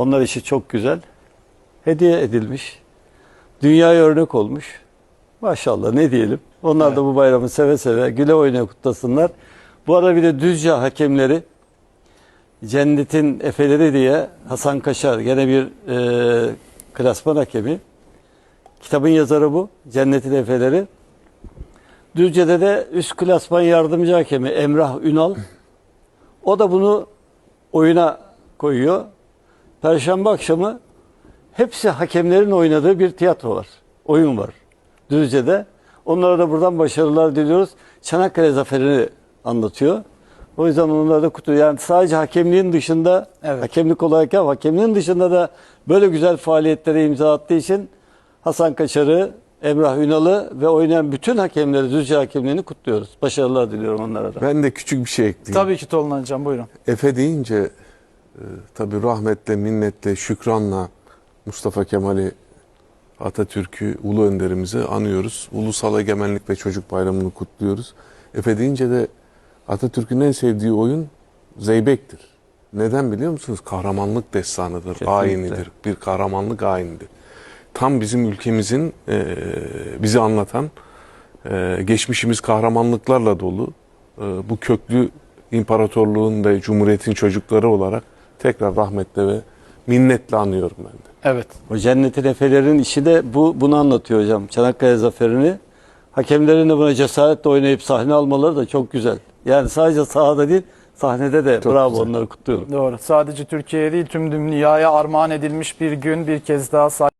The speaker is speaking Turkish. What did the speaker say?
Onlar için çok güzel. Hediye edilmiş. Dünyaya örnek olmuş. Maşallah ne diyelim. Onlar da bu bayramı seve seve güle oynaya kutlasınlar. Bu arada bir de Düzce hakemleri Cennetin Efeleri diye Hasan Kaşar gene bir e, klasman hakemi. Kitabın yazarı bu. Cennetin Efeleri. Düzce'de de üst klasman yardımcı hakemi Emrah Ünal. O da bunu oyuna koyuyor. Perşembe akşamı hepsi hakemlerin oynadığı bir tiyatro var. Oyun var. Düzce'de. Onlara da buradan başarılar diliyoruz. Çanakkale zaferini anlatıyor. O yüzden onlara da kutu. Yani sadece hakemliğin dışında, Evet. hakemlik olarak ya hakemliğin dışında da böyle güzel faaliyetlere imza attığı için Hasan Kaçar'ı, Emrah Ünal'ı ve oynayan bütün hakemleri, Düzce hakemliğini kutluyoruz. Başarılar diliyorum onlara da. Ben de küçük bir şey ekleyeyim. Tabii ki Tolunay Hocam buyurun. Efe deyince e, tabii rahmetle, minnetle, şükranla Mustafa Kemal'i, Atatürk'ü, Ulu Önderimizi anıyoruz. Ulusal Egemenlik ve Çocuk Bayramı'nı kutluyoruz. Efe deyince de Atatürk'ün en sevdiği oyun Zeybek'tir. Neden biliyor musunuz? Kahramanlık destanıdır, Kesinlikle. ayinidir. Bir kahramanlık ayinidir. Tam bizim ülkemizin e, bizi anlatan, e, geçmişimiz kahramanlıklarla dolu. E, bu köklü imparatorluğun ve cumhuriyetin çocukları olarak tekrar rahmetle ve minnetle anıyorum ben de. Evet. O cennetin efelerin işi de bu bunu anlatıyor hocam. Çanakkale zaferini. Hakemlerin de buna cesaretle oynayıp sahne almaları da çok güzel. Yani sadece sahada değil, sahnede de Çok bravo güzel. onları kutluyorum. Doğru. Sadece Türkiye'ye değil tüm dünyaya armağan edilmiş bir gün bir kez daha